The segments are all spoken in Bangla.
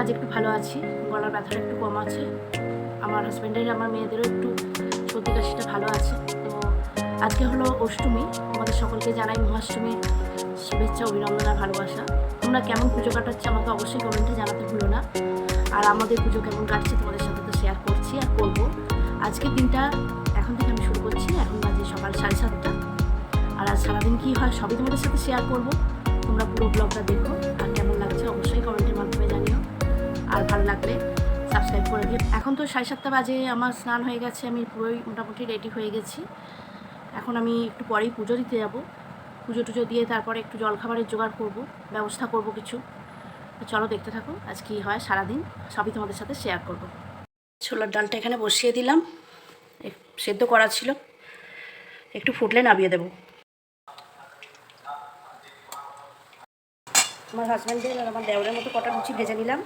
আজ একটু ভালো আছি। গলার ব্যথাটা একটু কম আছে। আমার হাজব্যান্ডের আমার মেয়েদেরও একটু সর্দি কাশিটা ভালো আছে। তো আজকে হলো অষ্টমী। আমাদের সকলকে জানাই মহাষ্টমীর শুভেচ্ছা, অভিনন্দন আর ভালোবাসা। তোমরা কেমন পুজো কাটাচ্ছে আমাকে অবশ্যই কমেন্টে জানাতে ভুলো না। আর আমাদের পুজো কেমন কাটছে তোমাদের সাথে তো শেয়ার করছি আর করব। আজকের দিনটা এখন থেকে আমি শুরু করছি। এখন বাজে সকাল সাড়ে সাতটা। আর আজ সারাদিন কী হয় সবই তোমাদের সাথে শেয়ার করব। তোমরা পুরো ব্লগটা দেখো। আর ভালো লাগলে সাবস্ক্রাইব করে দিও। এখন তো সাড়ে সাতটা বাজে, আমার স্নান হয়ে গেছে, আমি পুরোই মোটামুটি রেডি হয়ে গেছি। এখন আমি একটু পরেই পুজো দিতে যাব। পুজো টুজো দিয়ে তারপরে একটু জলখাবারের জোগাড় করব, ব্যবস্থা করব কিছু। চলো দেখতে থাকো, আজ কী হয় সারাদিন, সবই তোমাদের সাথে শেয়ার করব। ছোলার ডালটা এখানে বসিয়ে দিলাম সেদ্ধ করা ছিল। একটু ফুটলে নামিয়ে দেবো। আমার হাজব্যান্ডের আর আমার দেওরের মতো কটা লুচি ভেজে নিলাম।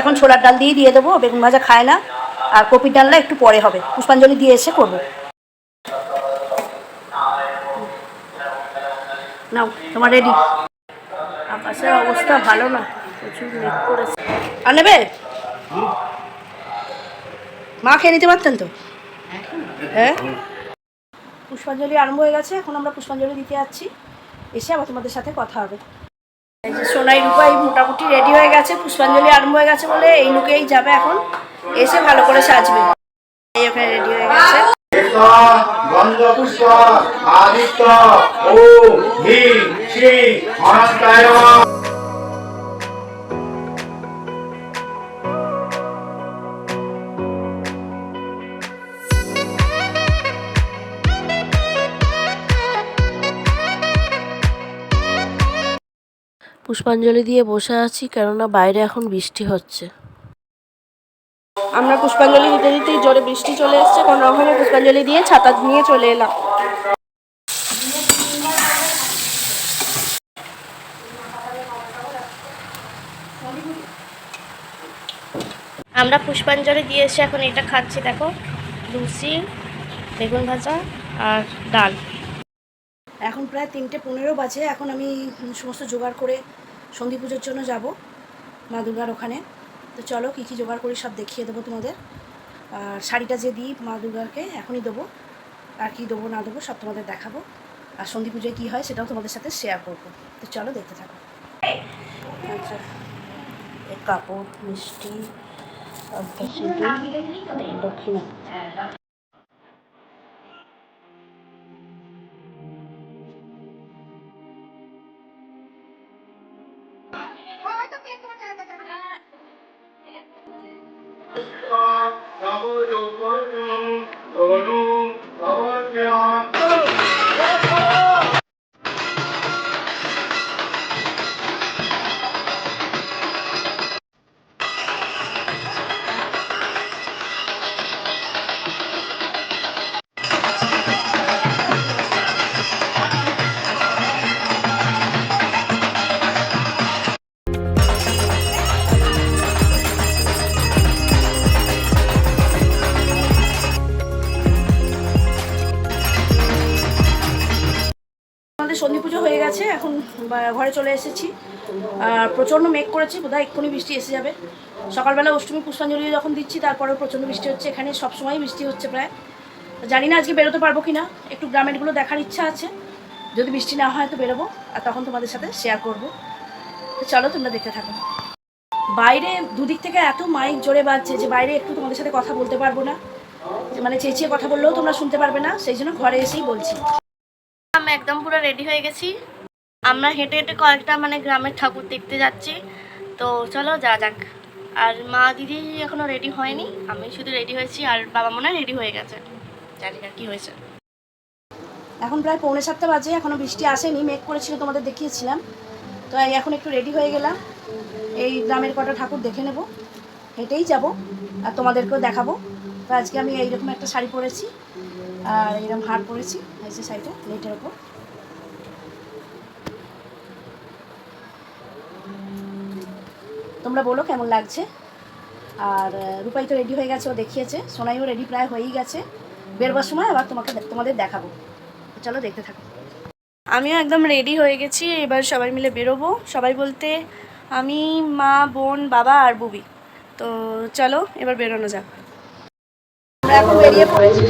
এখন ছোলার ডাল দিয়ে দিয়ে দেবো, বেগুন ভাজা খায় না, আর কপির ডালটা একটু পরে হবে। পুষ্পাঞ্জলি দিয়ে এসে করব। নাও, তোমার রেডি আকাশের অবস্থা ভালো না, প্রচুর করেছে। আর নেবে? মা খেয়ে নিতে পারতেন তো? হ্যাঁ? পুষ্পাঞ্জলি আরম্ভ হয়ে গেছে, এখন আমরা পুষ্পাঞ্জলি দিতে যাচ্ছি। এসে আবার তোমাদের সাথে কথা হবে। সোনাই রূপাই মোটামুটি রেডি হয়ে গেছে, পুষ্পাঞ্জলি আরম্ভ হয়ে গেছে বলে এই লুকেই যাবে এখন। এসে ভালো করে সাজবে। এই ওখানে রেডি হয়ে গেছে। আদিত্য, ও, হি, শ্রী পুষ্পাঞ্জলি দিয়ে বসে আছি কেননা বাইরে এখন বৃষ্টি হচ্ছে। আমরা পুষ্পাঞ্জলি দিতে দিতেই জোরে বৃষ্টি চলে এসছে কোনো রকমে পুষ্পাঞ্জলি দিয়ে ছাতা নিয়ে চলে এলাম। আমরা পুষ্পাঞ্জলি দিয়ে এসে এখন এটা খাচ্ছি দেখো লুচি বেগুন ভাজা আর ডাল। এখন প্রায় তিনটে পনেরো বাজে এখন আমি সমস্ত জোগাড় করে সন্ধি পুজোর জন্য যাব মা দুর্গার ওখানে। তো চলো কী কী জোগাড় করি সব দেখিয়ে দেবো তোমাদের। আর শাড়িটা যে দিই মা দুর্গাকে, এখনই দেবো। আর কি দেবো, না দেবো, সব তোমাদের দেখাবো। আর সন্ধি পুজোয় কী হয় সেটাও তোমাদের সাথে শেয়ার করব। তো চলো দেখতে থাকো। আচ্ছা কাপড়, মিষ্টি দক্ষিণা। আমাদের সন্ধি পুজো হয়ে গেছে, এখন ঘরে চলে এসেছি। আর প্রচণ্ড মেঘ করেছে, বোধহয় এক্ষুনি বৃষ্টি এসে যাবে। সকালবেলা অষ্টমী পুষ্পাঞ্জলি যখন দিচ্ছি, তারপরেও প্রচণ্ড বৃষ্টি হচ্ছে। এখানে সবসময় বৃষ্টি হচ্ছে প্রায়। জানি না আজকে বেরোতে পারব কি না একটু গ্রামেরগুলো দেখার ইচ্ছা আছে। যদি বৃষ্টি না হয় তো বেরোবো, আর তখন তোমাদের সাথে শেয়ার করব। চলো, তোমরা দেখতে থাকো। বাইরে দুদিক থেকে এত মাইক জোরে বাজছে যে বাইরে একটু তোমাদের সাথে কথা বলতে পারব না। মানে চেঁচিয়ে কথা বললেও তোমরা শুনতে পারবে না, সেই জন্য ঘরে এসেই বলছি। একদম পুরো রেডি হয়ে গেছি। আমরা হেঁটে হেঁটে কয়েকটা মানে গ্রামের ঠাকুর দেখতে যাচ্ছি। তো চলো যা যাক। আর মা দিদি এখনও রেডি হয়নি। আমি শুধু রেডি হয়েছি আর বাবা মনে রেডি হয়ে গেছে। জানি না কি হয়েছে। এখন প্রায় পৌনে সাতটা বাজে, এখনও বৃষ্টি আসেনি, মেঘ করেছিল তোমাদের দেখিয়েছিলাম। তো এখন একটু রেডি হয়ে গেলাম। এই গ্রামের কটা ঠাকুর দেখে নেব। হেঁটেই যাব আর তোমাদেরকেও দেখাবো। তো আজকে আমি এইরকম একটা শাড়ি পরেছি আর এইরকম হার পরেছি। যে শাড়িটা নেটের ওপর। তোমরা বলো কেমন লাগছে? আর রূপাই তো রেডি হয়ে গেছে, ও দেখিয়েছে। সোনাইও রেডি প্রায় হয়েই গেছে। বেরোবার সময় আবার তোমাকে তোমাদের দেখাবো। চলো দেখতে থাকো। আমিও একদম রেডি হয়ে গেছি, এবার সবাই মিলে বেরোবো। সবাই বলতে আমি, মা, বোন, বাবা আর বুবি। তো চলো, এবার বেরোনো যাক। আমরা এখন বেরিয়ে পড়েছি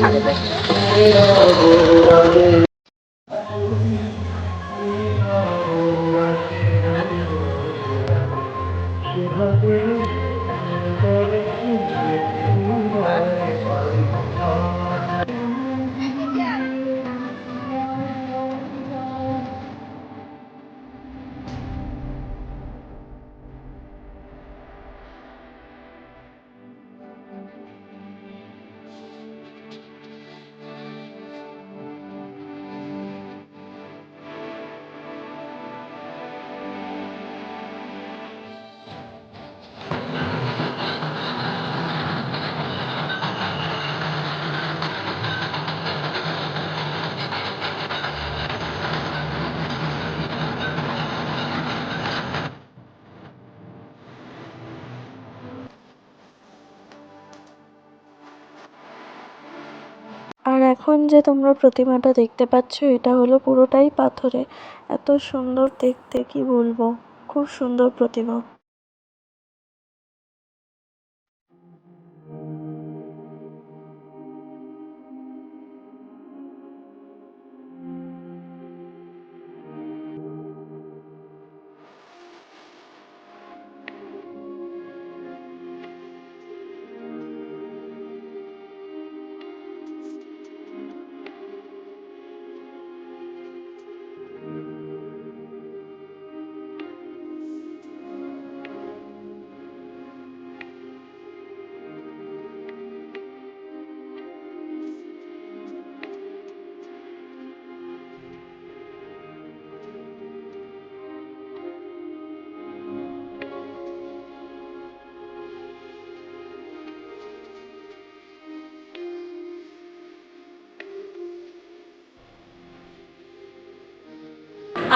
এখন যে তোমরা প্রতিমাটা দেখতে পাচ্ছ, এটা হলো পুরোটাই পাথরের এত সুন্দর দেখতে, কি বলব? খুব সুন্দর প্রতিমা।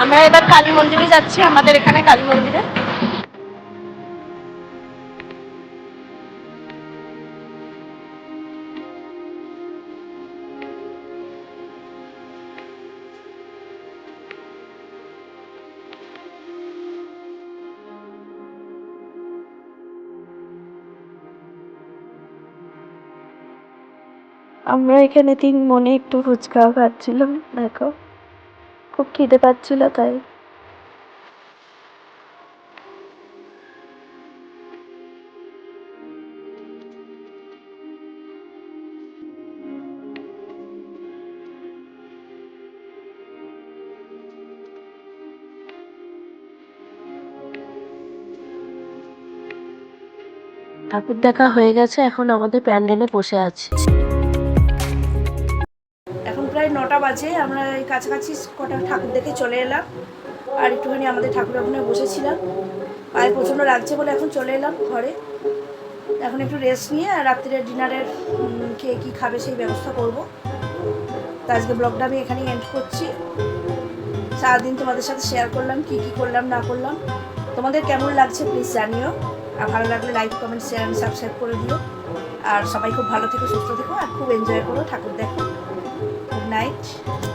আমরা এবার কালী মন্দিরে যাচ্ছি, আমাদের এখানে কালী মন্দিরে। আমরা এখানে তিন মনে একটু ফুচকা খাচ্ছিলাম, দেখো। খুব খিদে পাচ্ছিল তাই। ঠাকুর দেখা হয়ে গেছে এখন আমাদের প্যান্ডেলে বসে আছি। এখন প্রায় নটা বাজে, আমরা এই কাছাকাছি কটা ঠাকুর দেখে চলে এলাম। আর একটুখানি আমাদের ঠাকুর ওখানে বসেছিলাম। পায়ে প্রচণ্ড লাগছে বলে এখন চলে এলাম ঘরে। এখন একটু রেস্ট নিয়ে আর রাত্রিরে ডিনারের কে কী খাবে সেই ব্যবস্থা করব। তো আজকে ব্লগটা আমি এখানেই এন্ড করছি। সারাদিন তোমাদের সাথে শেয়ার করলাম, কি কি করলাম, না করলাম। তোমাদের কেমন লাগছে প্লিজ জানিও। আর ভালো লাগলে লাইক কমেন্ট শেয়ার আমি সাবস্ক্রাইব করে দিও। আর সবাই খুব ভালো থেকো, সুস্থ থেকো আর খুব এনজয় করো ঠাকুর দেখো। night.